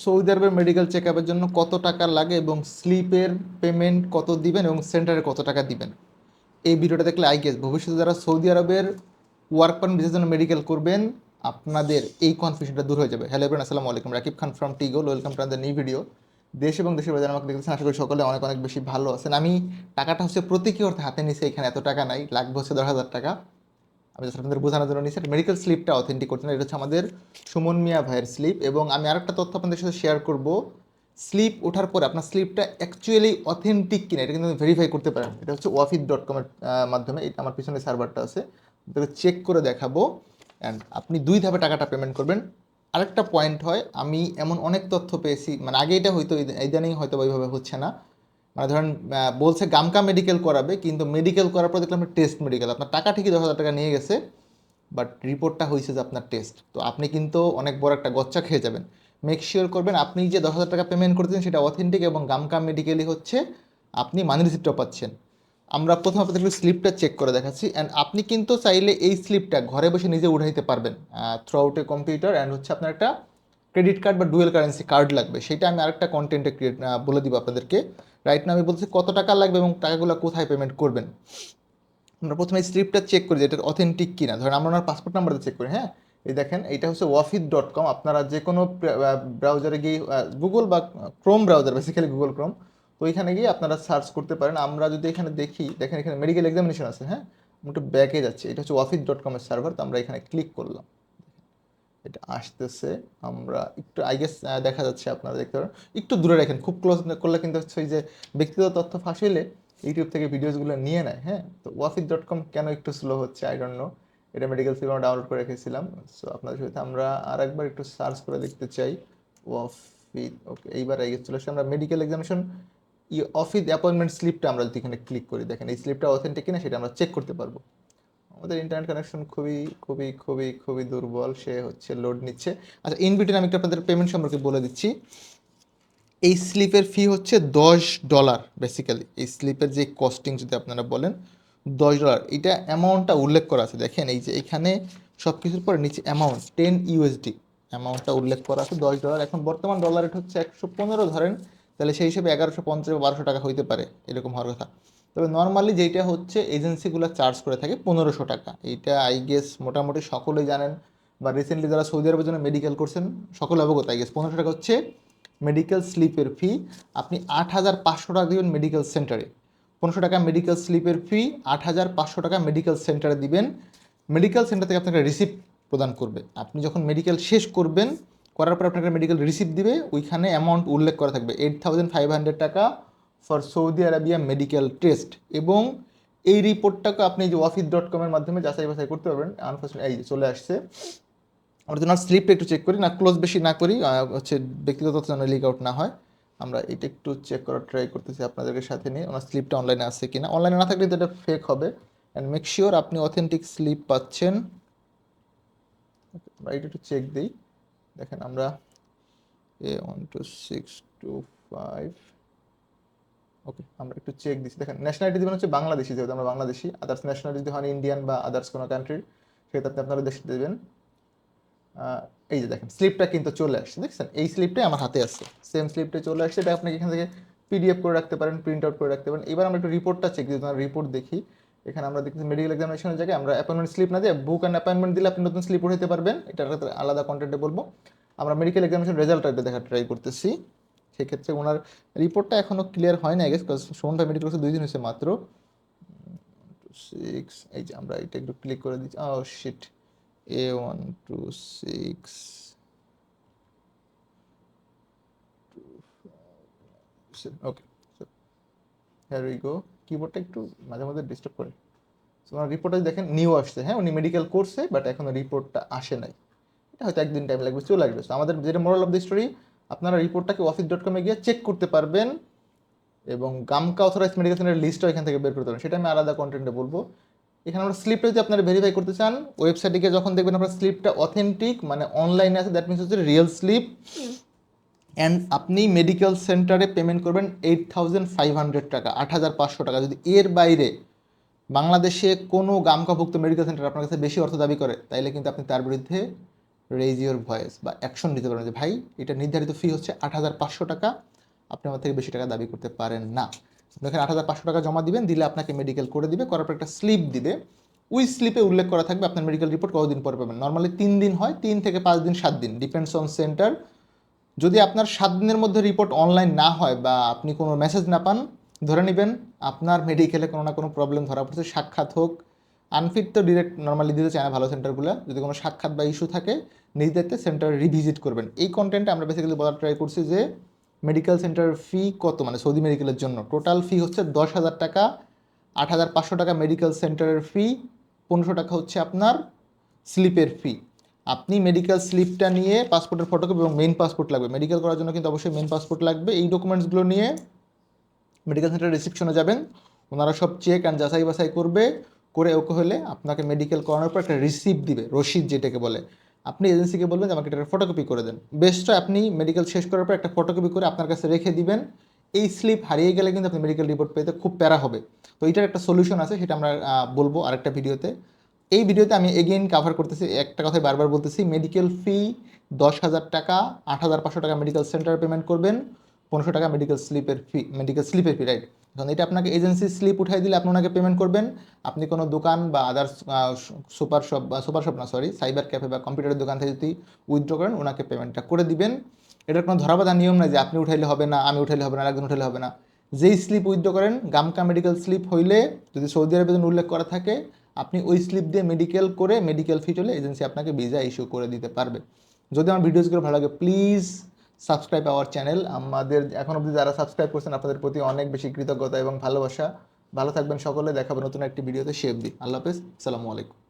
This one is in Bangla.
সৌদি আরবের মেডিকেল চেক আপের জন্য কত টাকা লাগে এবং স্লিপের পেমেন্ট কত দিবেন এবং সেন্টারে কত টাকা দিবেন? এই ভিডিওটা দেখলে আই গেস ভবিষ্যতে যারা সৌদি আরবের ওয়ার্ক পারমিট ভিসার জন্য মেডিকেল করবেন, আপনাদের এই কনফিউশনটা দূর হয়ে যাবে। হ্যালো এভরিওয়ান আসসালামু আলাইকুম। রাকিব খান ফ্রম টিগো ওয়েলকাম টু নিউ ভিডিও দেশ এবং দেশের বাজারে আমাকে দেখতেছেন, আশা করি সকলে অনেক অনেক বেশি ভালো আছেন। আমি টাকাটা হচ্ছে প্রতীকী অর্থে হাতে নিছে এখানে এত টাকা নাই, লাগবে হচ্ছে দশ হাজার টাকা। আমি জাস্ট আপনাদের বোঝানোর জন্য নিচ্ছি মেডিকেল স্লিপটা অথেন্টিক করছেন এটা হচ্ছে আমাদের সুমন মিয়া ভাইয়ের স্লিপ এবং আমি আরেকটা তথ্য আপনাদের সাথে শেয়ার করব। স্লিপ ওঠার পরে আপনার স্লিপটা অ্যাকচুয়ালি অথেন্টিক কিনা, এটা কিন্তু ভেরিফাই করতে পারেন। এটা হচ্ছে ওয়াফিদ ডট কমের মাধ্যমে। এটা আমার পিছনে সার্ভারটা আছে। আপনাকে চেক করে দেখাবো। অ্যান্ড আপনি দুই ধাপে টাকাটা পেমেন্ট করবেন। আরেকটা পয়েন্ট হয়, আমি এমন অনেক তথ্য পেয়েছি। মানে আগে এটা হয়তো ইদানিং হয়তো ওইভাবে হচ্ছে না। মানে ধরেন বলছে গামকা মেডিকেল করাবে, কিন্তু মেডিকেল করার পর দেখলাম টেস্ট মেডিকেল আপনার টাকা ঠিকই দশ হাজার টাকা নিয়ে গেছে বাট রিপোর্টটা হয়েছে যে আপনার টেস্ট তো আপনি কিন্তু অনেক বড় একটা গচ্চা খেয়ে যাবেন। মেক শিওর করবেন, আপনি যে দশ হাজার টাকা পেমেন্ট করতেছেন সেটা অথেন্টিক এবং গামকা মেডিকেলই হচ্ছে আপনি মানি রিসিপ্টটা পাচ্ছেন। আমরা প্রথম আপনাদের একটু স্লিপটা চেক করে দেখাচ্ছি। অ্যান্ড আপনি কিন্তু চাইলে এই স্লিপটা ঘরে বসে নিজে উঠাইতে পারবেন through out a computer and হচ্ছে আপনার একটা ক্রেডিট কার্ড বা ডুয়েল কারেন্সি কার্ড লাগবে, সেটা আমি আরেকটা কন্টেন্টে ক্রিয়েট বলে দিব আপনাদেরকে। রাইট না আমি বলছি কত টাকা লাগবে এবং টাকাগুলো কোথায় পেমেন্ট করবেন। আমরা প্রথমে এই স্লিপটা চেক করি যে এটা অথেন্টিক কিনা। ধরেন আমরা ওনার পাসপোর্ট নাম্বারটা চেক করি হ্যাঁ? এই দেখেন এটা হচ্ছে ওয়াফিদ ডট কম আপনারা যে কোনো ব্রাউজারে গিয়ে গুগল বা Chrome browser basically Google Chrome তো ওইখানে গিয়ে আপনারা সার্চ করতে পারেন। আমরা যদি এখানে দেখি, দেখেন এখানে মেডিকেল এক্সামিনেশন আছে হ্যাঁ? আমি একটু ব্যাকে যাচ্ছি। এটা হচ্ছে ওয়াফিদ ডট কমের সার্ভার তো আমরা এখানে ক্লিক করলাম। এটা আসতেছে, আমরা একটু আই গেস দেখা যাচ্ছে আপনারা দেখতে পারেন। একটু দূরে রাখেন, খুব ক্লোজ করলে কিন্তু হচ্ছে ওই যে ব্যক্তিগত তথ্য ফাঁস হইলে ইউটিউব থেকে ভিডিওসগুলো নিয়ে নেয় হ্যাঁ? তো ওয়াফিদ ডট কম কেন একটু স্লো হচ্ছে আই ডোন্ট নো এটা মেডিকেল সিনেমা ডাউনলোড করে রেখেছিলাম সো আপনাদের সাথে আমরা আর একবার একটু সার্চ করে দেখতে চাই। ওয়াফিদ ওকে এইবার আই গেস চলে আসছে আমরা মেডিকেল এক্সামিনেশন ই অফিস অ্যাপয়েন্টমেন্ট স্লিপটা আমরা যদি এখানে ক্লিক করি, দেখেন, এই স্লিপটা অথেন্টিক কিনা সেটা আমরা চেক করতে পারব। আমাদের ইন্টারনেট কানেকশন খুবই খুবই খুবই খুবই দুর্বল। সে হচ্ছে লোড নিচ্ছে। আচ্ছা ইন বিটুইন আমি একটু আপনাদের পেমেন্ট সম্পর্কে বলে দিচ্ছি। এই স্লিপের ফি হচ্ছে দশ ডলার বেসিক্যালি এই স্লিপের যে কস্টিং যদি আপনারা বলেন, দশ ডলার এটা অ্যামাউন্টটা উল্লেখ করা আছে। দেখেন, এই যে এখানে সব কিছুর পরে নিচে অ্যামাউন্ট টেন ইউএসডি অ্যামাউন্টটা উল্লেখ করা আছে, দশ ডলার এখন বর্তমান ডলার রেট হচ্ছে একশো পনেরো ধরেন। তাহলে সেই হিসেবে এগারোশো পঞ্চাশ বারোশো টাকা হইতে পারে, এরকম হওয়ার কথা। তবে নর্মালি যেটা হচ্ছে এজেন্সিগুলো চার্জ করে থাকে পনেরোশো টাকা। এইটা আই গেস মোটামুটি সকলেই জানেন বা রিসেন্টলি যারা সৌদি আরবের জন্য মেডিকেল করছেন, সকলে অবগত আই গেস পনেরোশো টাকা হচ্ছে মেডিকেল স্লিপের ফি আপনি আট হাজার পাঁচশো টাকা দেবেন মেডিকেল সেন্টারে পনেরোশো টাকা মেডিকেল স্লিপের ফি আট হাজার পাঁচশো টাকা মেডিকেল সেন্টারে দিবেন। মেডিকেল সেন্টার থেকে আপনাকে রিসিপ্ট প্রদান করবে। আপনি যখন মেডিকেল শেষ করবেন, করার পর আপনাকে মেডিকেল রিসিপ্ট দিবে। ওইখানে অ্যামাউন্ট উল্লেখ করা থাকবে। এইট থাউজেন্ড ফাইভ হান্ড্রেড টাকা for Saudi Arabia medical test এবং এই রিপোর্টটাকে আপনি যে ওয়াফিদ ডট কমের মাধ্যমে যাচাই বাছাই করতে পারবেন। আনফর্চুনেট এই চলে আসছে। আমরা যদি স্লিপটা একটু চেক করি, না ক্লোজ বেশি না করি হচ্ছে ব্যক্তিগত যেন লিক আউট না হয়। আমরা এটা একটু চেক করার ট্রাই করতেছি আপনাদেরকে সাথে নিয়ে। ওনার স্লিপটা অনলাইনে আছে কিনা? অনলাইনে না থাকলে তো এটা ফেক হবে। অ্যান্ড মেক শিওর আপনি অথেন্টিক স্লিপ পাচ্ছেন। আমরা এটা একটু চেক দিই। দেখেন আমরা A one two six two five okay আমরা একটু চেক দিচ্ছি। দেখেন ন্যাশনালিটি দিবেন হচ্ছে বাংলাদেশি, যেহেতু আমরা বাংলাদেশি আদার্স ন্যাশনালিটি যদি হন ইন্ডিয়ান বা আদার্স কোনো কান্ট্রির সেক্ষেত্রে আপনারা দেশে দেবেন। এই যে দেখেন স্লিপটা কিন্তু চলে আসছে, দেখছেন? এই স্লিপটাই আমার হাতে আসছে সেম স্লিপটা চলে আসছে, এটা আপনি এখান থেকে পিডিএফ করে রাখতে পারেন প্রিন্ট আউট করে রাখতে পারেন। এবার আমরা একটু রিপোর্টটা চেক দিই রিপোর্ট দেখি। এখানে আমরা দেখতেছি মেডিকেল এক্সামিনেশনের জায়গায় আমরা অ্যাপয়েন্টমেন্ট স্লিপ না দিয়ে বুক অ্যান্ড অ্যাপয়েন্টমেন্ট দিলে আপনি নতুন স্লিপ উঠাতে পারবেন। এটা আলাদা কন্টেন্টে বলব। আমরা মেডিকেল এক্সামিনেশন রেজাল্টটা দেখার ট্রাই করতেছি। সেক্ষেত্রে ওনার রিপোর্টটা এখনও ক্লিয়ার হয় না গেস সুমন মেডিকেল মেডিকেল দুই দিন হয়েছে মাত্র। সিক্স এই যে আমরা এটা একটু ক্লিক করে দিচ্ছি। ও shit A one two six okay here we go কিবোর্ডটা একটু মাঝে মাঝে ডিস্টার্ব করে। ওনার রিপোর্টটা দেখেন নিউ আসছে। হ্যাঁ উনি মেডিকেল করছে বাট এখনও রিপোর্টটা আসে নাই। এটা হয়তো একদিন টাইম লাগবে চলে So, আমাদের যেটা মোরাল অফ দ্য স্টোরি আপনারা রিপোর্টটাকে অফিস ডট কমে গিয়ে চেক করতে পারবেন এবং গামকা অথরাইজ মেডিকেল সেন্টারের লিস্টও এখান থেকে বের করতে পারবেন সেটা আমি আলাদা কন্টেন্টে বলব। এখানে আমরা স্লিপটা যদি আপনারা ভেরিফাই করতে চান ওয়েবসাইটে গিয়ে যখন দেখবেন আপনার স্লিপটা অথেন্টিক মানে অনলাইনে আছে দ্যাট মিনস হচ্ছে রিয়েল স্লিপ অ্যান্ড আপনি মেডিকেল সেন্টারে পেমেন্ট করবেন এইট থাউজেন্ড ফাইভ হান্ড্রেড টাকা, আট হাজার পাঁচশো টাকা। যদি এর বাইরে বাংলাদেশে কোনো গামকাভুক্ত মেডিকেল সেন্টার আপনার কাছে বেশি অর্থ দাবি করে, তাইলে কিন্তু আপনি তার বিরুদ্ধে রেজ ইউর ভয়েস বা অ্যাকশন নিতে পারেন যে, ভাই, এটা নির্ধারিত ফি হচ্ছে আট হাজার পাঁচশো টাকা। আপনি আমার থেকে বেশি টাকা দাবি করতে পারেন না। আপনি এখানে আট হাজার পাঁচশো টাকা জমা দিবেন, দিলে আপনাকে মেডিকেল করে দিবে। করার পর একটা স্লিপ দিবে। ওই স্লিপে উল্লেখ করা থাকবে আপনার মেডিকেল রিপোর্ট কতদিন পরে পাবেন। নর্মালি তিন দিন হয়, তিন থেকে পাঁচ দিন, সাত দিন। ডিপেন্ডস অন সেন্টার যদি আপনার সাত দিনের মধ্যে রিপোর্ট অনলাইন না হয় বা আপনি কোনো মেসেজ না পান, ধরে নেবেন, আপনার মেডিকেলে কোনো না কোনো প্রবলেম ধরা পড়ছে, সাক্ষাৎ হোক আনফিট তো ডিরেক্ট নর্মালি দিতে চায় না ভালো সেন্টারগুলো। যদি কোনো সাক্ষাৎ বা ইস্যু থাকে নিজ দায়িত্বে সেন্টার রিভিজিট করবেন। এই কন্টেন্টে আমরা বেসিক্যালি বলার ট্রাই করছি যে মেডিকেল সেন্টার ফি কত? মানে সৌদি মেডিকেলের জন্য। টোটাল ফি হচ্ছে দশ হাজার টাকা, আট হাজার পাঁচশো টাকা মেডিকেল সেন্টারের ফি পনেরোশো টাকা হচ্ছে আপনার স্লিপের ফি আপনি মেডিকেল স্লিপটা নিয়ে পাসপোর্টের ফটোকপি এবং মেন পাসপোর্ট লাগবে। মেডিকেল করার জন্য কিন্তু অবশ্যই মেন পাসপোর্ট লাগবে। এই ডকুমেন্টসগুলো নিয়ে মেডিকেল সেন্টার রিসিপশনে যাবেন। ওনারা সব চেক অ্যান্ড যাচাই বাছাই করবে। করে ওকে হলে আপনাকে মেডিকেল করানোর পর একটা রিসিপ্ট দিবে রসিদ যেটাকে বলে। আপনি এজেন্সিকে বলবেন যে আমাকে এটা ফটোকপি করে দেন। বেস্ট আপনি মেডিকেল শেষ করার পর একটা ফটোকপি করে আপনার কাছে রেখে দিবেন। এই স্লিপ হারিয়ে গেলে কিন্তু আপনি মেডিকেল রিপোর্ট পেতে খুব প্যারা হবে। তো এটার একটা সলিউশন আছে, সেটা আমরা বলব আরেকটা ভিডিওতে। এই ভিডিওতে আমি এগেইন কাভার করতেছি, একটা কথাই বারবার বলতেছি মেডিকেল ফি দশ হাজার টাকা, আট হাজার পাঁচশো টাকা মেডিকেল সেন্টার পেমেন্ট করবেন। পনেরোশো টাকা মেডিকেল স্লিপের ফি মেডিকেল স্লিপের ফি রাইট এখন এটা আপনাকে এজেন্সি স্লিপ উঠাই দিলে আপনি ওনাকে পেমেন্ট করবেন। আপনি কোনো দোকান বা আদার্স সুপার শপ বা সুপার শপ না সরি সাইবার ক্যাফে বা কম্পিউটারের দোকান থেকে যদি উইথড্র করেন, ওনাকে পেমেন্টটা করে দিবেন। এটার কোনো ধরাবাধা নিয়ম নাই যে আপনি উঠাইলে হবে না, আমি উঠাইলে হবে না, আরেকজন উঠাইলে হবে না। যেই স্লিপ উইথড্র করেন, গামকা মেডিকেল স্লিপ হইলে যদি সৌদি জন্য উল্লেখ করা থাকে, আপনি ওই স্লিপ দিয়ে মেডিকেল করে মেডিকেল ফি চলে এজেন্সি আপনাকে ভিসা ইস্যু করে দিতে পারবে। যদি আমার ভিডিওসগুলো ভালো লাগে প্লিজ সাবস্ক্রাইব আওয়ার চ্যানেল। আমাদের এখন অবধি যারা সাবস্ক্রাইব করছেন, আপনাদের প্রতি অনেক বেশি কৃতজ্ঞতা এবং ভালোবাসা। ভালো থাকবেন সকলে, দেখাবো নতুন একটি ভিডিওতে, সে দিই আল্লাহ হাফেজ। সালামু আলাইকুম।